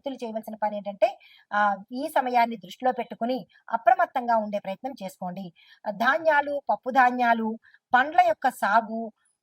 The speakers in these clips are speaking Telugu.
రైతులు చేయవలసిన పని ఏంటంటే ఆ ఈ సమయాన్ని దృష్టిలో పెట్టుకుని అప్రమత్తంగా ఉండే ప్రయత్నం చేసుకోండి. ధాన్యాలు పప్పు ధాన్యాలు పండ్ల యొక్క సాగు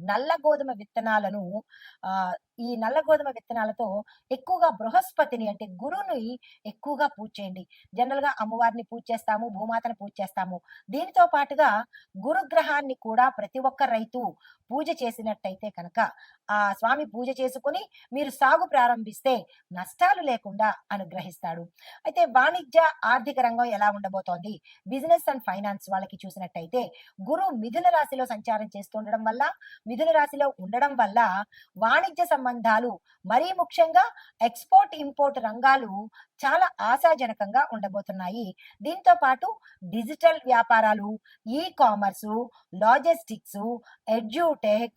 నల్ల గోధుమ విత్తనాలను ఆ ఈ నల్ల గోధుమ విత్తనాలతో ఎక్కువగా బృహస్పతిని అంటే గురువుని ఎక్కువగా పూజ చేయండి. జనరల్గా అమ్మవారిని పూజ చేస్తాము భూమాతను పూజ చేస్తాము. దీనితో పాటుగా గురుగ్రహాన్ని కూడా ప్రతి ఒక్క రైతు పూజ చేసినట్టయితే కనుక ఆ స్వామి పూజ చేసుకుని మీరు సాగు ప్రారంభిస్తే నష్టాలు లేకుండా అనుగ్రహిస్తాడు. అయితే వాణిజ్య ఆర్థిక రంగం ఎలా ఉండబోతోంది? బిజినెస్ అండ్ ఫైనాన్స్ వాళ్ళకి చూసినట్టయితే గురు మిథున రాశిలో సంచారం చేస్తుండడం వల్ల మిథున రాశిలో ఉండడం వల్ల వాణిజ్య సంబంధాలు మరీ ముఖ్యంగా ఎక్స్పోర్ట్ ఇంపోర్ట్ రంగాలు చాలా ఆశాజనకంగా ఉండబోతున్నాయి. దీంతో పాటు డిజిటల్ వ్యాపారాలు e commerce logistics edtech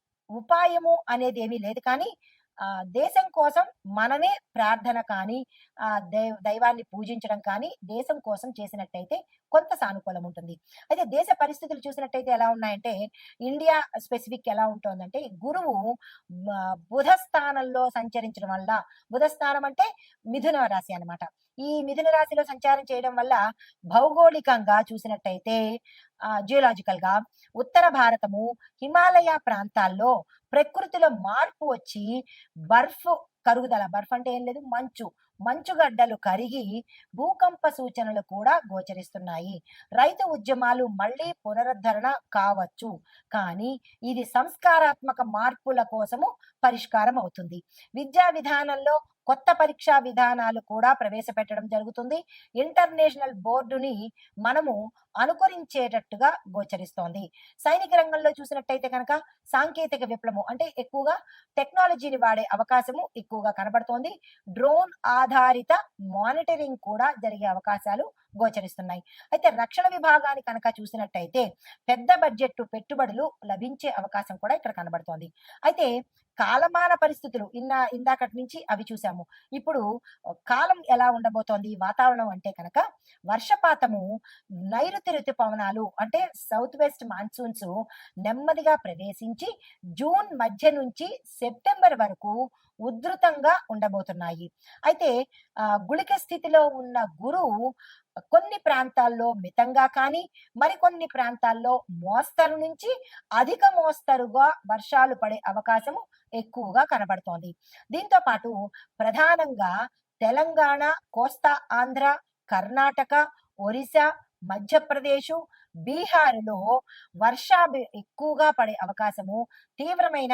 ఉపాయము అనేది ఏమీ లేదు. కానీ ఆ దేశం కోసం మనమే ప్రార్థన కానీ ఆ దైవ దైవాన్ని పూజించడం కానీ దేశం కోసం చేసినట్టయితే కొంత సానుకూలం ఉంటుంది. అయితే దేశ పరిస్థితులు చూసినట్టయితే ఎలా ఉన్నాయంటే ఇండియా స్పెసిఫిక్ ఎలా ఉంటుందంటే గురువు బుధ స్థానంలో సంచరించడం వల్ల బుధ స్థానం అంటే మిథున రాశి అనమాట ఈ మిథున రాశిలో సంచారం చేయడం వల్ల భౌగోళికంగా చూసినట్టయితే జియోలాజికల్గా ఉత్తర భారతము హిమాలయ ప్రాంతాల్లో ప్రకృతిలో మార్పు వచ్చి బర్ఫ్ కరుగుదల బర్ఫ్ అంటే ఏం లేదు మంచు మంచుగడ్డలు కరిగి భూకంప సూచనలు కూడా గోచరిస్తున్నాయి. రైతు ఉద్యమాలు మళ్ళీ పునరుద్ధరణ కావచ్చు కానీ ఇది సంస్కారాత్మక మార్పుల కోసము పరిష్కారం అవుతుంది. విద్యా విధానంలో కొత్త పరీక్షా విధానాలు కూడా ప్రవేశపెట్టడం జరుగుతుంది. ఇంటర్నేషనల్ బోర్డుని మనము అనుకరించేటట్టుగా గోచరిస్తోంది. సైనిక రంగంలో చూసినట్టయితే కనుక సాంకేతిక విప్లవం అంటే ఎక్కువగా టెక్నాలజీని వాడే అవకాశము ఎక్కువగా కనబడుతోంది. డ్రోన్ ఆధారిత మానిటరింగ్ కూడా జరిగే అవకాశాలు గోచరిస్తున్నాయి. అయితే రక్షణ విభాగాన్ని కనుక చూసినట్టయితే పెద్ద బడ్జెట్ పెట్టుబడులు లభించే అవకాశం కూడా ఇక్కడ కనబడుతోంది. అయితే కాలమాన పరిస్థితులు ఇన్నా ఇందాకటి నుంచి అవి చూసాము. ఇప్పుడు కాలం ఎలా ఉండబోతోంది? వాతావరణం అంటే కనుక వర్షపాతము నైరుతి ఋతుపవనాలు అంటే సౌత్ వెస్ట్ మాన్సూన్స్ నెమ్మదిగా ప్రవేశించి జూన్ మధ్య నుంచి సెప్టెంబర్ వరకు ఉధృతంగా ఉండబోతున్నాయి. అయితే ఆ, గుళిక స్థితిలో ఉన్న గురువు కొన్ని ప్రాంతాల్లో మితంగా కానీ మరికొన్ని ప్రాంతాల్లో మోస్తరు నుంచి అధిక మోస్తరుగా వర్షాలు పడే అవకాశము ఎక్కువగా కనబడుతోంది. దీంతో పాటు ప్రధానంగా తెలంగాణ కోస్తా ఆంధ్ర కర్ణాటక ఒరిస్సా మధ్యప్రదేశ్ బీహార్లో వర్షాభి ఎక్కువగా పడే అవకాశము తీవ్రమైన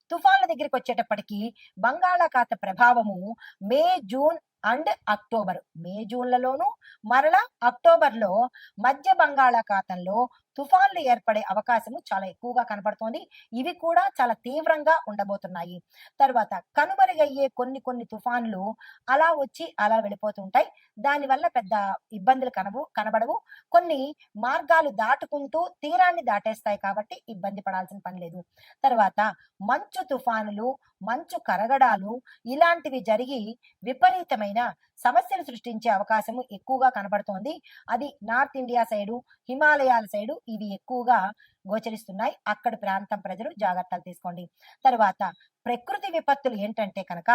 తుఫాన్ల దగ్గరికి వచ్చేటప్పటికి బంగాళాఖాత ప్రభావము May June and October. May జూన్లలోను మరలా అక్టోబర్లో మధ్య బంగాళాఖాతంలో తుఫాన్లు ఏర్పడే అవకాశము చాలా ఎక్కువగా కనపడుతోంది. ఇవి కూడా చాలా తీవ్రంగా ఉండబోతున్నాయి. తర్వాత కనుమరుగయ్యే కొన్ని కొన్ని తుఫాన్లు అలా వచ్చి అలా వెళ్ళిపోతుంటాయి. దానివల్ల పెద్ద ఇబ్బందులు కనవు కనబడవు. కొన్ని మార్గాలు దాటుకుంటూ తీరాన్ని దాటేస్తాయి కాబట్టి ఇబ్బంది పడాల్సిన పని లేదు. తర్వాత మంచు తుఫానులు మంచు కరగడాలు ఇలాంటివి జరిగి విపరీతమైన సమస్యలు సృష్టించే అవకాశం ఎక్కువగా కనబడుతోంది. అది నార్త్ ఇండియా సైడు హిమాలయాల సైడు ఇవి ఎక్కువగా గోచరిస్తున్నాయి. అక్కడి ప్రాంతం ప్రజలు జాగ్రత్తలు తీసుకోండి. తర్వాత ప్రకృతి విపత్తులు ఏంటంటే కనుక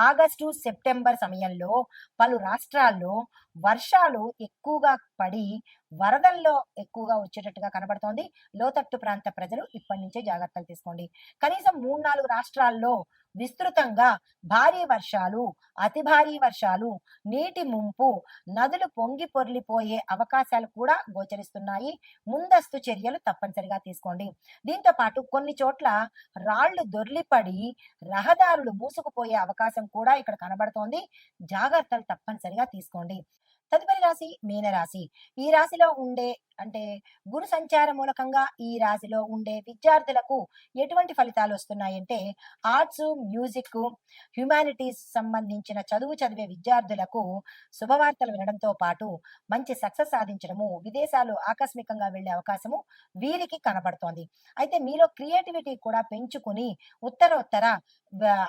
ఆగస్టు సెప్టెంబర్ సమయంలో పలు రాష్ట్రాల్లో వర్షాలు ఎక్కువగా పడి వరదల్లో ఎక్కువగా వచ్చేటట్టుగా కనబడుతోంది. లోతట్టు ప్రాంత ప్రజలు ఇప్పటి నుంచే జాగ్రత్తలు తీసుకోండి. కనీసం మూడు నాలుగు రాష్ట్రాల్లో విస్తృతంగా భారీ వర్షాలు అతి భారీ వర్షాలు నీటి ముంపు నదులు పొంగి పొర్లిపోయే అవకాశాలు కూడా గోచరిస్తున్నాయి. ముందస్తు చర్యలు తప్పనిసరిగా తీసుకోండి. దీంతో పాటు కొన్ని చోట్ల రాళ్ళు దొర్లిపడి రహదారులు మూసుకుపోయే అవకాశం కూడా ఇక్కడ కనబడుతోంది. జాగ్రత్తలు తప్పనిసరిగా తీసుకోండి. తదుపరి రాశి మీనరాశి. ఈ రాశిలో ఉండే అంటే గురు సంచార మూలకంగా ఈ రాశిలో ఉండే విద్యార్థులకు ఎటువంటి ఫలితాలు వస్తున్నాయంటే ఆర్ట్స్ మ్యూజిక్ హ్యుమానిటీస్ సంబంధించిన చదువు చదివే విద్యార్థులకు శుభవార్తలు వినడంతో పాటు మంచి సక్సెస్ సాధించడము విదేశాలు ఆకస్మికంగా వెళ్ళే అవకాశము వీరికి కనబడుతోంది. అయితే మీలో క్రియేటివిటీ కూడా పెంచుకుని ఉత్తర ఉత్తర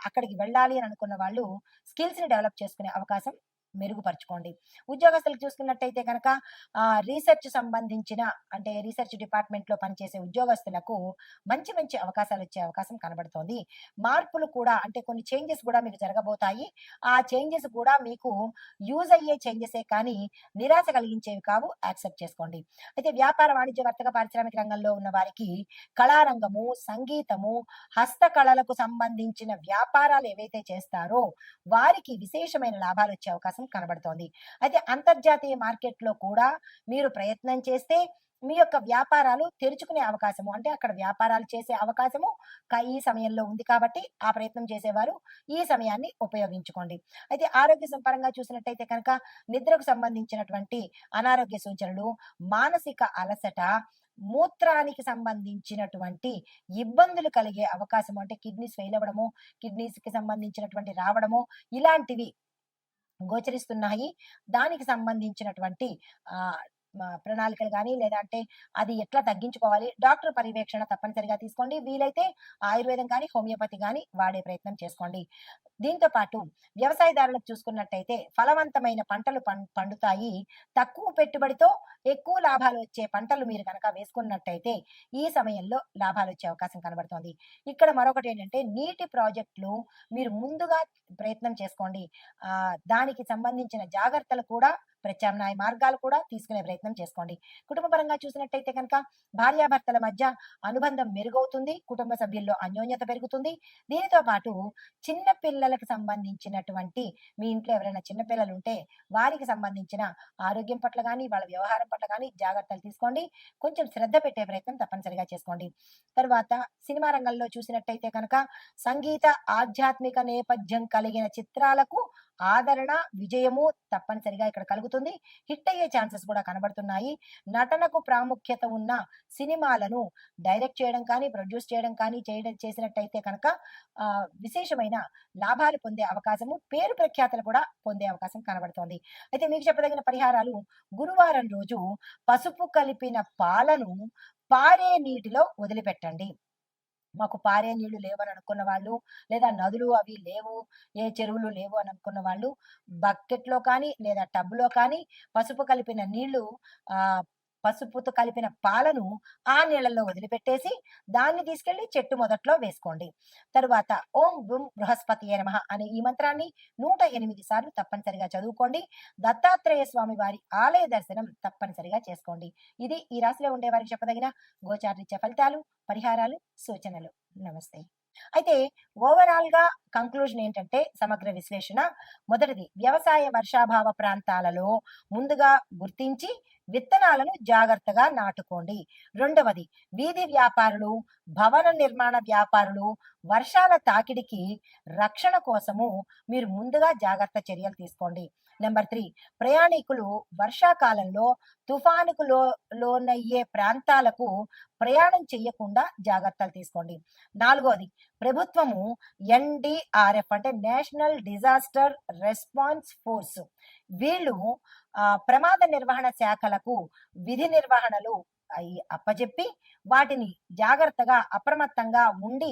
అక్కడికి వెళ్ళాలి అని అనుకున్న వాళ్ళు స్కిల్స్ని డెవలప్ చేసుకునే అవకాశం మెరుగుపరచుకోండి. ఉద్యోగస్తులకు చూసుకున్నట్టయితే కనుక రీసెర్చ్ సంబంధించిన అంటే రీసెర్చ్ డిపార్ట్మెంట్లో పనిచేసే ఉద్యోగస్తులకు మంచి మంచి అవకాశాలు వచ్చే అవకాశం కనబడుతోంది. మార్పులు కూడా అంటే కొన్ని చేంజెస్ కూడా మీకు జరగబోతాయి. ఆ చేంజెస్ కూడా మీకు యూజ్ అయ్యే చేంజెసే కానీ నిరాశ కలిగించేవి కావు. యాక్సెప్ట్ చేసుకోండి. అయితే వ్యాపార వాణిజ్య వర్తక పారిశ్రామిక రంగంలో ఉన్న వారికి కళారంగము సంగీతము హస్తకళలకు సంబంధించిన వ్యాపారాలు ఏవైతే చేస్తారో వారికి విశేషమైన లాభాలు వచ్చే అవకాశం కనబడుతోంది. అయితే అంతర్జాతీయ మార్కెట్లో కూడా మీరు ప్రయత్నం చేస్తే మీ యొక్క వ్యాపారాలు తెరుచుకునే అవకాశము అంటే అక్కడ వ్యాపారాలు చేసే అవకాశము ఈ సమయంలో ఉంది కాబట్టి ఆ ప్రయత్నం చేసేవారు ఈ సమయాన్ని ఉపయోగించుకోండి. అయితే ఆరోగ్య పరంగా చూసినట్టయితే కనుక నిద్రకు సంబంధించినటువంటి అనారోగ్య సూచనలు మానసిక అలసట మూత్రానికి సంబంధించినటువంటి ఇబ్బందులు కలిగే అవకాశం అంటే కిడ్నీస్ ఫెయిల్ అవ్వడము కిడ్నీస్కి సంబంధించినటువంటి రావడము ఇలాంటివి గోచరిస్తున్నాయి. దానికి సంబంధించినటువంటి ఆ ప్రణాళికలు కానీ లేదంటే అది ఎట్లా తగ్గించుకోవాలి డాక్టర్ పర్యవేక్షణ తప్పనిసరిగా తీసుకోండి. వీలైతే ఆయుర్వేదం కానీ హోమియోపతి కానీ వాడే ప్రయత్నం చేసుకోండి. దీంతో పాటు వ్యవసాయదారులకు చూసుకున్నట్టయితే ఫలవంతమైన పంటలు పండుతాయి. తక్కువ పెట్టుబడితో ఎక్కువ లాభాలు వచ్చే పంటలు మీరు కనుక వేసుకున్నట్టయితే ఈ సమయంలో లాభాలు వచ్చే అవకాశం కనబడుతోంది. ఇక్కడ మరొకటి ఏంటంటే నీటి ప్రాజెక్టులు మీరు ముందుగా ప్రయత్నం చేసుకోండి. దానికి సంబంధించిన జాగ్రత్తలు కూడా ప్రత్యామ్నాయ మార్గాలు కూడా తీసుకునే ప్రయత్నం చేసుకోండి. కుటుంబ పరంగా చూసినట్టయితే కనుక భార్యాభర్తల మధ్య అనుబంధం మెరుగవుతుంది. కుటుంబ సభ్యుల్లో అన్యోన్యత పెరుగుతుంది. దీనితో పాటు చిన్న పిల్లలకు సంబంధించినటువంటి మీ ఇంట్లో ఎవరైనా చిన్నపిల్లలు ఉంటే వారికి సంబంధించిన ఆరోగ్యం పట్ల కానీ వాళ్ళ వ్యవహారం పట్ల కానీ జాగ్రత్తలు తీసుకోండి. కొంచెం శ్రద్ధ పెట్టే ప్రయత్నం తప్పనిసరిగా చేసుకోండి. తర్వాత సినిమా రంగంలో చూసినట్టయితే కనుక సంగీత ఆధ్యాత్మిక నేపథ్యం కలిగిన చిత్రాలకు ఆదరణ విజయము తప్పనిసరిగా ఇక్కడ కలుగుతుంది. హిట్ అయ్యే ఛాన్సెస్ కూడా కనబడుతున్నాయి. నటనకు ప్రాముఖ్యత ఉన్న సినిమాలను డైరెక్ట్ చేయడం కానీ ప్రొడ్యూస్ చేయడం కానీ చేయడం చేసినట్టయితే కనుక విశేషమైన లాభాలు పొందే అవకాశము పేరు ప్రఖ్యాతలు కూడా పొందే అవకాశం కనబడుతోంది. అయితే మీకు చెప్పదగిన పరిహారాలు గురువారం రోజు పసుపు కలిపిన పాలను పారే నీటిలో వదిలిపెట్టండి. మాకు పారే నీళ్ళు లేవని అనుకున్న వాళ్ళు లేదా నదులు అవి లేవు ఏ చెరువులు లేవు అని అనుకున్న వాళ్ళు బకెట్లో కానీ లేదా టబ్లో కానీ పసుపు కలిపిన నీళ్ళు ఆ పసుపుతో కలిపిన పాలను ఆ నీళ్ళల్లో వదిలిపెట్టేసి దాన్ని తీసుకెళ్ళి చెట్టు మొదట్లో వేసుకోండి. తరువాత ఓం బుం బృహస్పతి నమ అనే ఈ మంత్రాన్ని నూట ఎనిమిది సార్లు తప్పనిసరిగా చదువుకోండి. దత్తాత్రేయ స్వామి వారి ఆలయ దర్శనం తప్పనిసరిగా చేసుకోండి. ఇది ఈ రాశిలో ఉండే వారికి చెప్పదగిన గోచారీత్య ఫలితాలు పరిహారాలు సూచనలు. నమస్తే. అయితే ఓవరాల్గా కంక్లూజన్ ఏంటంటే సమగ్ర విశ్లేషణ. మొదటిది వ్యవసాయ వర్షాభావ ప్రాంతాలలో ముందుగా గుర్తించి విత్తనాలను జాగ్రత్తగా నాటుకోండి. రెండవది వీధి వ్యాపారులు భవన నిర్మాణ వ్యాపారులు వర్షాల తాకిడికి రక్షణ కోసము మీరు ముందుగా జాగ్రత్త చర్యలు తీసుకోండి. నెంబర్ త్రీ ప్రయాణికులు వర్షాకాలంలో తుఫానుకు లో లోనయ్యే ప్రాంతాలకు ప్రయాణం చేయకుండా జాగ్రత్తలు తీసుకోండి. నాలుగోది ప్రభుత్వము ఎన్డిఆర్ఎఫ్ అంటే నేషనల్ డిజాస్టర్ రెస్పాన్స్ ఫోర్స్. వీళ్ళు ప్రమాద నిర్వహణ శాఖలకు విధి నిర్వహణలు అయి అప్పచెప్పి వాటిని జాగ్రత్తగా అప్రమత్తంగా ఉండి